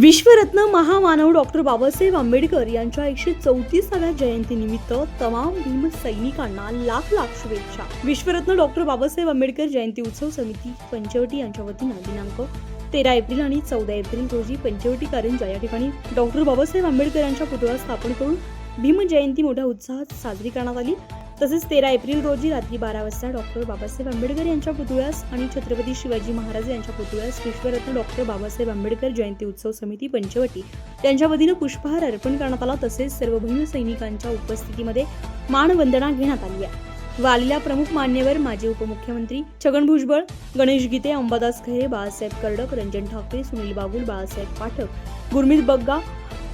विश्वरत्न महामानव डॉक्टर बाबासाहेब आंबेडकर यांच्या एकशे चौतीसाव्या जयंतीनिमित्त तमाम भीम सैनिकांना लाख लाख शुभेच्छा. विश्वरत्न डॉक्टर बाबासाहेब आंबेडकर जयंती उत्सव समिती पंचवटी यांच्या वतीनं दिनांक तेरा एप्रिल आणि चौदा एप्रिल रोजी पंचवटी कारंजा या ठिकाणी डॉक्टर बाबासाहेब आंबेडकर यांच्या पुतळा स्थापन करून भीम जयंती मोठ्या उत्साहात साजरी करण्यात आली. तसेच तेरा एप्रिल रोजी रात्री बारा वाजता डॉक्टर बाबासाहेब आंबेडकर यांच्या पुतळ्यास आणि छत्रपती शिवाजी महाराज यांच्या पुतळ्यास विश्वरत्न डॉक्टर बाबासाहेब आंबेडकर जयंती उत्सव समिती पंचवटी त्यांच्या वतीनं पुष्पहार अर्पण करण्यात आला. तसेच सर्व सैनिकांच्या उपस्थितीमध्ये मानवंदना घेण्यात आली आहे. वालीला प्रमुख मान्यवर माजी उपमुख्यमंत्री छगन भुजबळ गणेश गीते अंबादास खैरे बाळासाहेब कर्डक रंजन ठाकरे सुनील बागुल बाळासाहेब पाठक गुरमीत बग्गा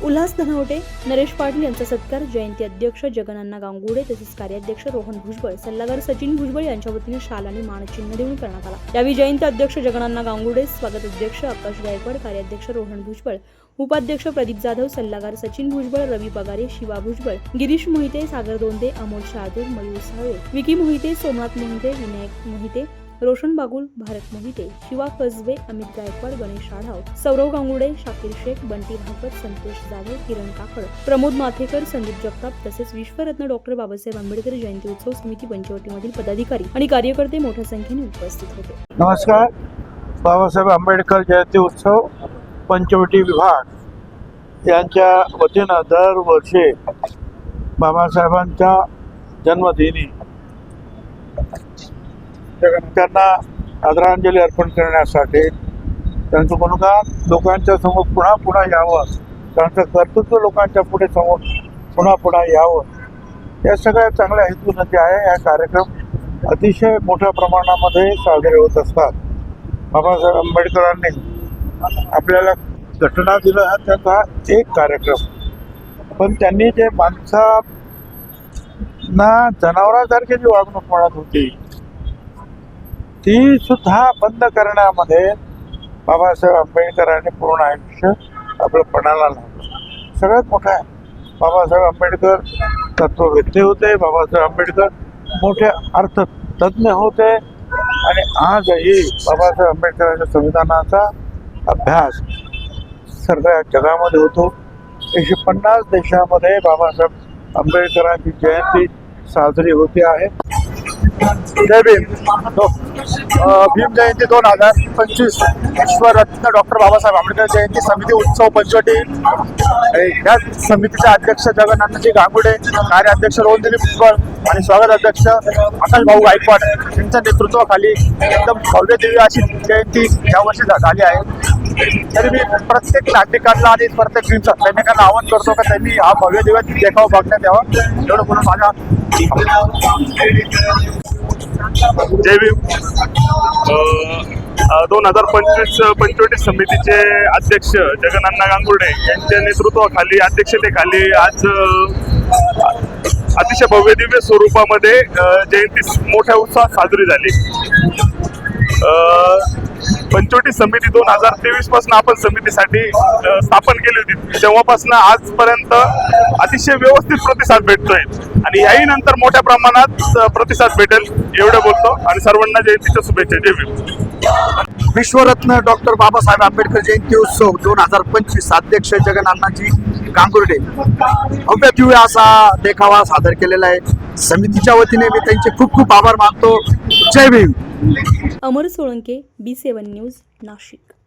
उल्हास धनावटे नरेश पाटील यांचा सत्कार जयंती अध्यक्ष जगनांना गांगुडे तसेच कार्याध्यक्ष रोहन भुजबळ सल्लागार सचिन भुजबळ यांच्या वतीने शाल आणि मानचिन्ह देऊन करण्यात आला. यावेळी जयंती अध्यक्ष जगनांना गांगुडे स्वागत अध्यक्ष आकाश गायकवाड कार्याध्यक्ष रोहन भुजबळ उपाध्यक्ष प्रदीप जाधव सल्लागार सचिन भुजबळ रवी पगारे शिवा भुजबळ गिरीश मोहिते सागर दोंदे अमोल शहादूर मयूर साळे विकी मोहिते सोमनाथ मोहिते विनायक मोहिते रोशन बागुल भारत मोहिते शिवा कसबे अमित गायकवाड गणेश आढाव सौरव गांगुडे शाकीर शेख बंटी भागवत संतोष जाधव किरण काकड प्रमोद माथेकर संदीप जगताप तसेच विश्वरत्न डॉक्टर बाबासाहेब आंबेडकर जयंती उत्सव समिती पंचवटीमधील पदाधिकारी आणि कार्यकर्ते मोठ्या संख्येने उपस्थित होते. नमस्कार. बाबासाहेब आंबेडकर जयंती उत्सव पंचवटी विभाग यांच्या वतीनं दरवर्षी बाबासाहेबांच्या जन्मदिनी त्यांना आदरांजली अर्पण करण्यासाठी त्यांचं गुणगान लोकांच्या समोर पुन्हा पुन्हा यावं. त्यांचं कर्तृत्व लोकांच्या पुढे समोर पुन्हा पुन्हा यावं. या सगळ्या चांगल्या हेतून जे आहे. हा कार्यक्रम अतिशय मोठ्या प्रमाणामध्ये साजरे होत असतात. बाबासाहेब आंबेडकरांनी आपल्याला घटना दिला हा त्याचा एक कार्यक्रम. पण त्यांनी जे माणसांना जनावरांसारखी जी वागणूक म्हणत होती ती सुद्धा बंद करण्यामध्ये बाबासाहेब आंबेडकरांनी पूर्ण आयुष्य आपलं पणाला लावलं. सगळ्यात मोठं आहे. बाबासाहेब आंबेडकर तत्ववेत्ते होते. बाबासाहेब आंबेडकर मोठे अर्थतज्ञ होते. आणि आजही बाबासाहेब आंबेडकरांच्या संविधानाचा अभ्यास सगळ्या जगामध्ये होतो. एकशे पन्नास देशामध्ये बाबासाहेब आंबेडकरांची जयंती साजरी होते आहे. जय भीम भीम जयंती दोन हजार पंचवीस विश्वरत्न डॉक्टर बाबासाहेब आंबेडकर जयंती समिती उत्सव पंचवटी. या समितीचे अध्यक्ष जगन्नाथजी गांगुडे कार्याध्यक्ष रोहन दिलीप भुजबळ आणि स्वागत अध्यक्ष आकाश भाऊ गायकवाड यांच्या नेतृत्वाखाली एकदम भव्य दिव्य अशी जयंती यावर्षी झाली आहे. तरी मी प्रत्येक नागरिकांना आणि प्रत्येक भीम सैनिकांना आवाहन करतो का त्यांनी हा भव्य दिव्य देखावा बघण्यात यावा. एवढं म्हणून माझ्या जय भीम दोन हजार पंचवीस पंचवटी समितीचे अध्यक्ष जगनान्ना गांगुर्डे यांच्या नेतृत्वाखाली अध्यक्षतेखाली आज अतिशय भव्य दिव्य स्वरूपामध्ये जयंती मोठ्या उत्साहात साजरी झाली. पंचवटी समिती दोन हजार तेवीसपासून आपण समितीसाठी स्थापन केली होती. तेव्हापासून आजपर्यंत अतिशय व्यवस्थित प्रतिसाद भेटतोय. आणि याही नंतर मोठ्या प्रमाणात प्रतिसाद भेटेल एवढं बोलतो. आणि सर्वांना जयंतीच्या शुभेच्छा. जय विश्वरत्न डॉक्टर बाबासाहेब आंबेडकर जयंती उत्सव दोन हजार पंचवीस अध्यक्ष जगन्नाथजी गांगुर्डे. भव्य दिव्य असा देखावा सादर केलेला आहे. समितीच्या वतीने मी त्यांचे खूप खूप आभार मानतो. जय Bhim. Amar Solanke B seven news Nashik.